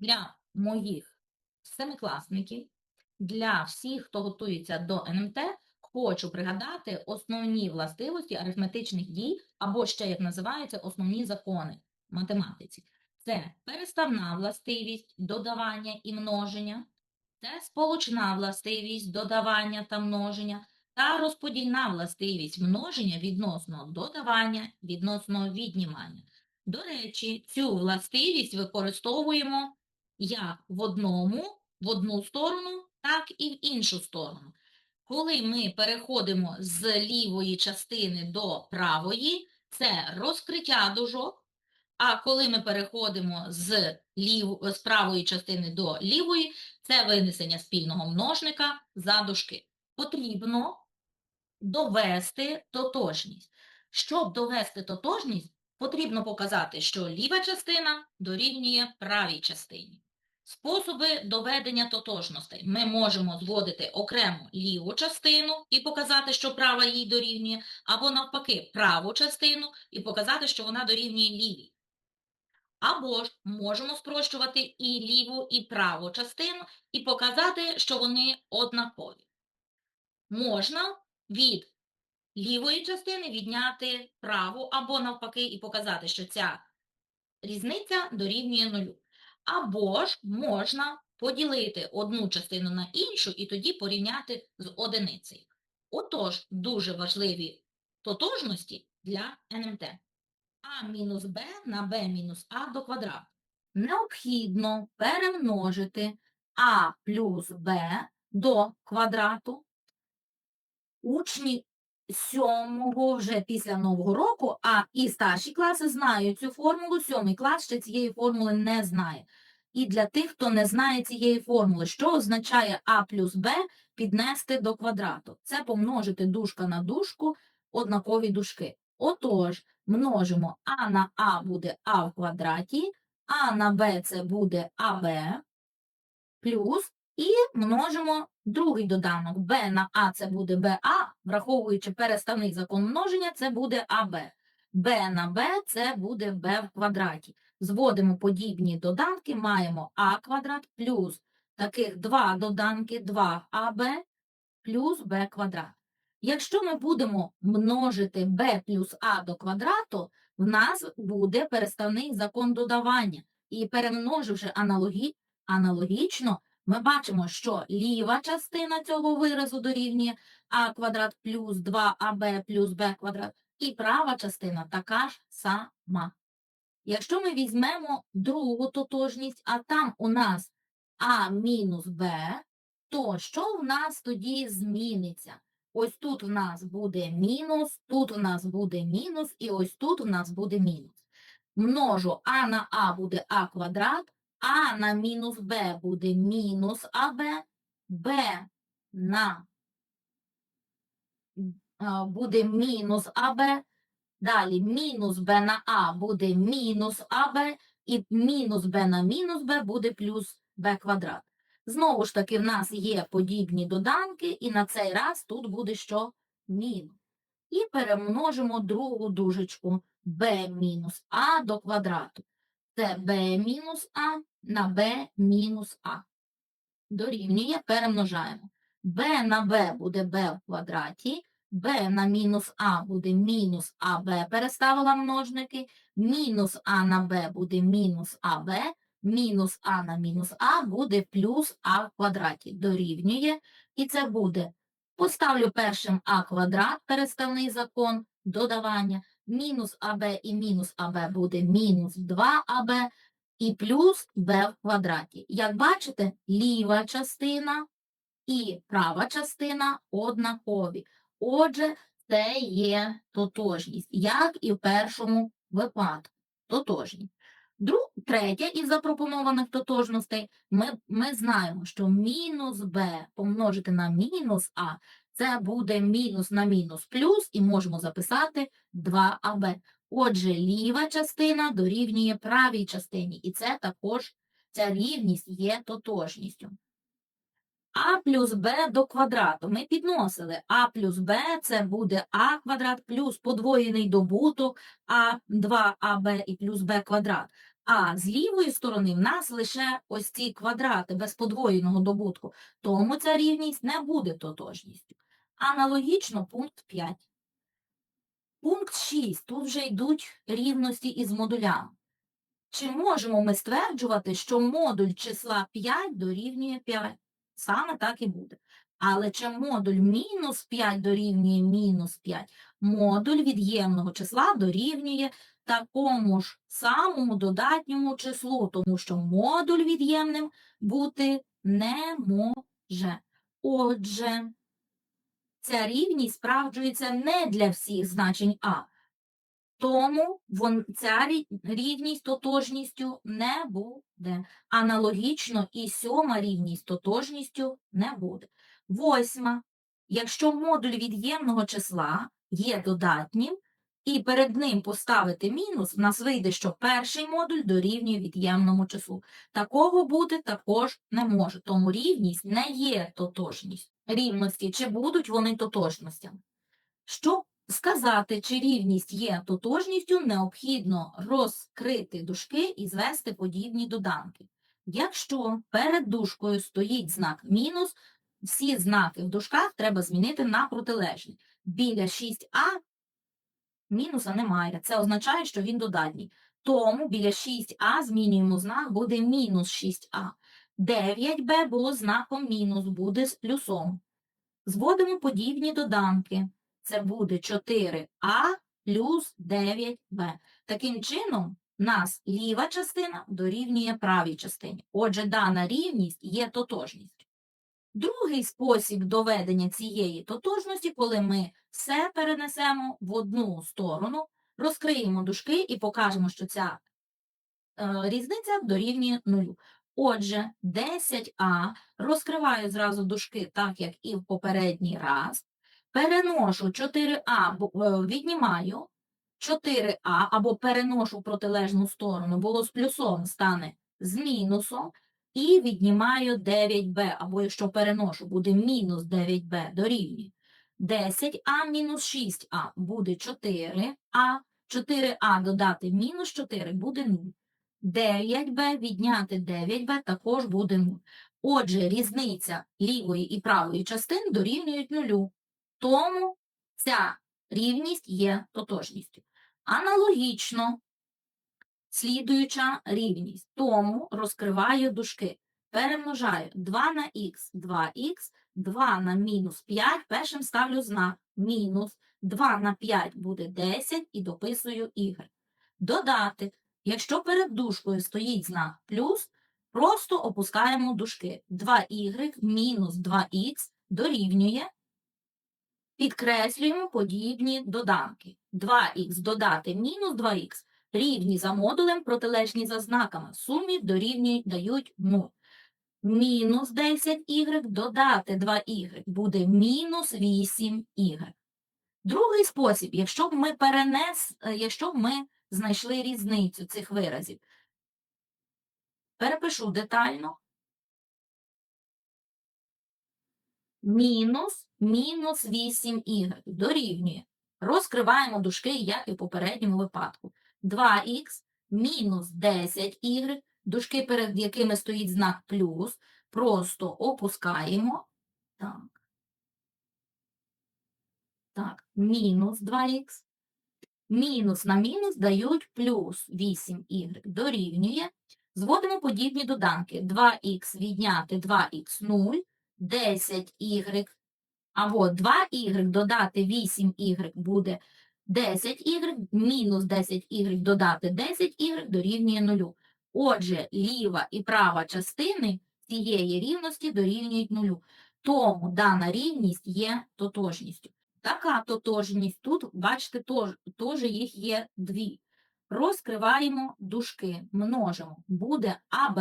для моїх семикласників, для всіх, хто готується до НМТ, хочу пригадати основні властивості арифметичних дій, або ще як називаються основні закони математиці. Це переставна властивість додавання і множення, це сполучна властивість додавання та множення, та розподільна властивість множення відносно додавання, відносно віднімання. До речі, цю властивість використовуємо як в одному, в одну сторону, так і в іншу сторону. Коли ми переходимо з лівої частини до правої, це розкриття дужок, а коли ми переходимо з, лів... з правої частини до лівої, це винесення спільного множника за дужки. Потрібно довести тотожність. Щоб довести тотожність, потрібно показати, що ліва частина дорівнює правій частині. Способи доведення тотожностей. Ми можемо зводити окремо ліву частину і показати, що права їй дорівнює, або навпаки праву частину і показати, що вона дорівнює лівій. Або ж можемо спрощувати і ліву, і праву частину і показати, що вони однакові. Можна від лівої частини відняти праву або навпаки і показати, що ця різниця дорівнює нулю. Або ж можна поділити одну частину на іншу і тоді порівняти з одиницею. Отож, дуже важливі тотожності для НМТ. А мінус Б на Б мінус А до квадрату. Необхідно перемножити А плюс Б до квадрату. Учні сьомого вже після Нового року, а і старші класи знають цю формулу, сьомий клас ще цієї формули не знає. І для тих, хто не знає цієї формули, що означає А плюс Б піднести до квадрату? Це помножити дужка на дужку, однакові дужки. Отож, множимо А на А буде А в квадраті, А на Б це буде АБ, плюс і множимо другий доданок. Б на А це буде БА, враховуючи переставний закон множення, це буде АБ. Б на Б це буде Б в квадраті. Зводимо подібні доданки, маємо А квадрат плюс таких два доданки 2АБ плюс Б квадрат. Якщо ми будемо множити b плюс а до квадрату, в нас буде переставний закон додавання. І перемноживши аналогі... аналогічно, ми бачимо, що ліва частина цього виразу дорівнює а квадрат плюс 2аб плюс b квадрат, і права частина така ж сама. Якщо ми візьмемо другу тотожність, а там у нас а мінус b, то що в нас тоді зміниться? Ось тут в нас буде мінус, тут в нас буде мінус, і ось тут в нас буде мінус. Множу а на а буде а квадрат, а на мінус б буде мінус аб, б на буде мінус аб, далі мінус б на а буде мінус аб, і мінус б на мінус б буде плюс б квадрат. Знову ж таки, в нас є подібні доданки, і на цей раз тут буде що? Мінус. І перемножимо другу дужечку b мінус а до квадрату. Це b мінус а на b мінус а. Дорівнює, перемножаємо. b на b буде b в квадраті, b на мінус а буде мінус аб, переставила множники, мінус а на b буде мінус аб, мінус а на мінус а буде плюс а в квадраті. Дорівнює. І це буде. Поставлю першим а квадрат, переставний закон, додавання. Мінус АБ і мінус АБ буде мінус 2АБ і плюс Б в квадраті. Як бачите, ліва частина і права частина однакові. Отже, це є тотожність, як і в першому випадку. Тотожність. Друг, третя із запропонованих тотожностей, ми, ми знаємо, що мінус b помножити на мінус а, це буде мінус на мінус плюс, і можемо записати 2аб. Отже, ліва частина дорівнює правій частині, і це також ця рівність є тотожністю. А плюс b до квадрату. Ми підносили а плюс b це буде а квадрат плюс подвоєний добуток а 2аб і плюс b квадрат. А з лівої сторони в нас лише ось ці квадрати без подвоєного добутку, тому ця рівність не буде тотожністю. Аналогічно пункт 5. Пункт 6. Тут вже йдуть рівності із модулями. Чи можемо ми стверджувати, що модуль числа 5 дорівнює 5? Саме так і буде. Але чи модуль мінус 5 дорівнює мінус 5? Модуль від'ємного числа дорівнює такому ж самому додатньому числу, тому що модуль від'ємним бути не може. Отже, ця рівність справджується не для всіх значень А. Тому вон, ця рівність тотожністю не буде. Аналогічно і сьома рівність тотожністю не буде. Восьма. Якщо модуль від'ємного числа є додатнім, і перед ним поставити мінус, в нас вийде, що перший модуль дорівнює від'ємному числу. Такого бути також не може, тому рівність не є тотожністю. Рівності, чи будуть вони тотожностями? Щоб сказати, чи рівність є тотожністю, необхідно розкрити дужки і звести подібні доданки. Якщо перед дужкою стоїть знак мінус, всі знаки в дужках треба змінити на протилежні. Біля 6а мінуса немає. Це означає, що він додатній. Тому біля 6а змінюємо знак, буде мінус 6а. 9b було знаком мінус, буде з плюсом. Зводимо подібні доданки. Це буде 4а плюс 9b. Таким чином, нас ліва частина дорівнює правій частині. Отже, дана рівність є тотожністю. Другий спосіб доведення цієї тотожності, коли ми все перенесемо в одну сторону, розкриємо дужки і покажемо, що ця е, різниця дорівнює нулю. Отже, 10а розкриваю зразу дужки, так як і в попередній раз. Переношу 4а, е, віднімаю 4а або переношу в протилежну сторону, було з плюсом стане з мінусом, і віднімаю 9b, або якщо переношу, буде мінус 9b дорівнює. 10а мінус 6а буде 4а, 4а додати мінус 4 буде 0. 9b відняти 9b також буде 0. Отже, різниця лівої і правої частин дорівнюють нулю. Тому ця рівність є тотожністю. Аналогічно, слідуюча рівність. Тому розкриваю дужки. Перемножаю 2 на х, 2х, 2 на мінус 5, першим ставлю знак мінус, 2 на 5 буде 10 і дописую y. Додати, якщо перед дужкою стоїть знак плюс, просто опускаємо дужки. 2y мінус 2х дорівнює Підкреслюємо подібні доданки. 2х додати мінус 2х рівні за модулем, протилежні за знаками. Сумі дорівнюють дають 0. Мінус 10y додати 2y буде мінус 8y. Другий спосіб, якщо б ми перенес, е, якщо б ми знайшли різницю цих виразів. Перепишу детально. мінус мінус 8y дорівнює. Розкриваємо дужки, як і в попередньому випадку. 2х мінус 10y, дужки, перед якими стоїть знак плюс, просто опускаємо. Так. Так, мінус 2х. Мінус на мінус дають плюс 8y дорівнює. Зводимо подібні доданки. 2х відняти 2х 0, 10y або 2y додати 8y буде 10y, мінус 10y додати 10y дорівнює 0. Отже, ліва і права частини цієї рівності дорівнюють 0. Тому дана рівність є тотожністю. Така тотожність тут, бачите, теж їх є дві. Розкриваємо дужки, множимо. Буде АБ,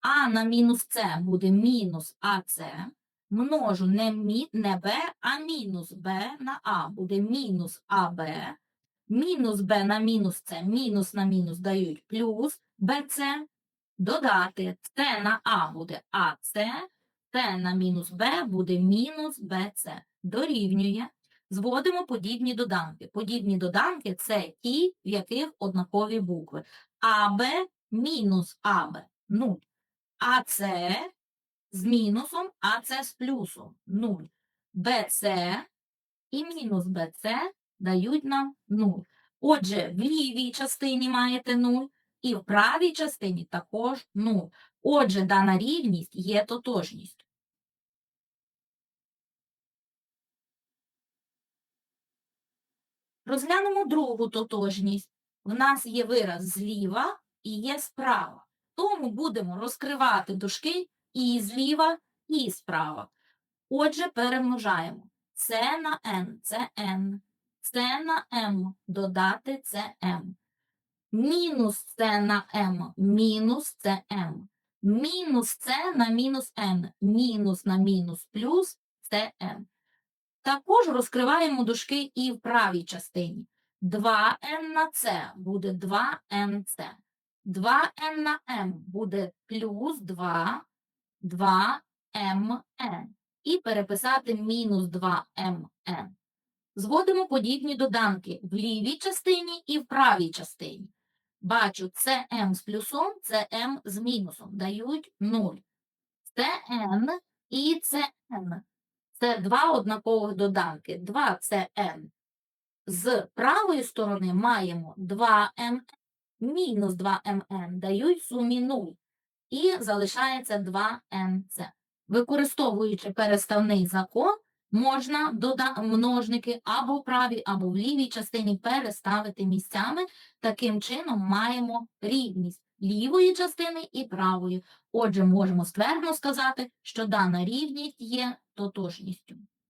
а на мінус С буде мінус АС, множу не, мі, не Б, а мінус Б на А буде мінус АБ, мінус Б на мінус С, мінус на мінус дають плюс БЦ, додати С на А буде АС, С на мінус Б буде мінус БЦ. Дорівнює. Зводимо подібні доданки. Подібні доданки – це ті, в яких однакові букви. АБ мінус АБ 0. АЦ з мінусом, АЦ з плюсом 0. БЦ і мінус БЦ дають нам 0. Отже, в лівій частині маєте 0, і в правій частині також 0. Отже, дана рівність є тотожністю. Розглянемо другу тотожність. В нас є вираз зліва і є справа. Тому будемо розкривати дужки і зліва, і справа. Отже, перемножаємо. С на n – це n. С на m додати це m. Мінус С на m мінус це m. Мінус С на мінус n. Мінус на мінус плюс це m. Також розкриваємо дужки і в правій частині. 2n на c буде 2nc. 2n на m буде плюс 2, 2mn. І переписати мінус 2mn. Зводимо подібні доданки в лівій частині і в правій частині. Бачу, це m з плюсом, це з мінусом. Дають 0. Це і це. Це два однакових доданки. 2 це. З правої сторони маємо 2mn мінус 2mn дають сумі 0. І залишається 2nc. Використовуючи переставний закон, можна множники або в правій, або в лівій частині переставити місцями. Таким чином маємо рівність лівої частини і правої. Отже, можемо ствердно сказати, що дана рівність є тотожністю.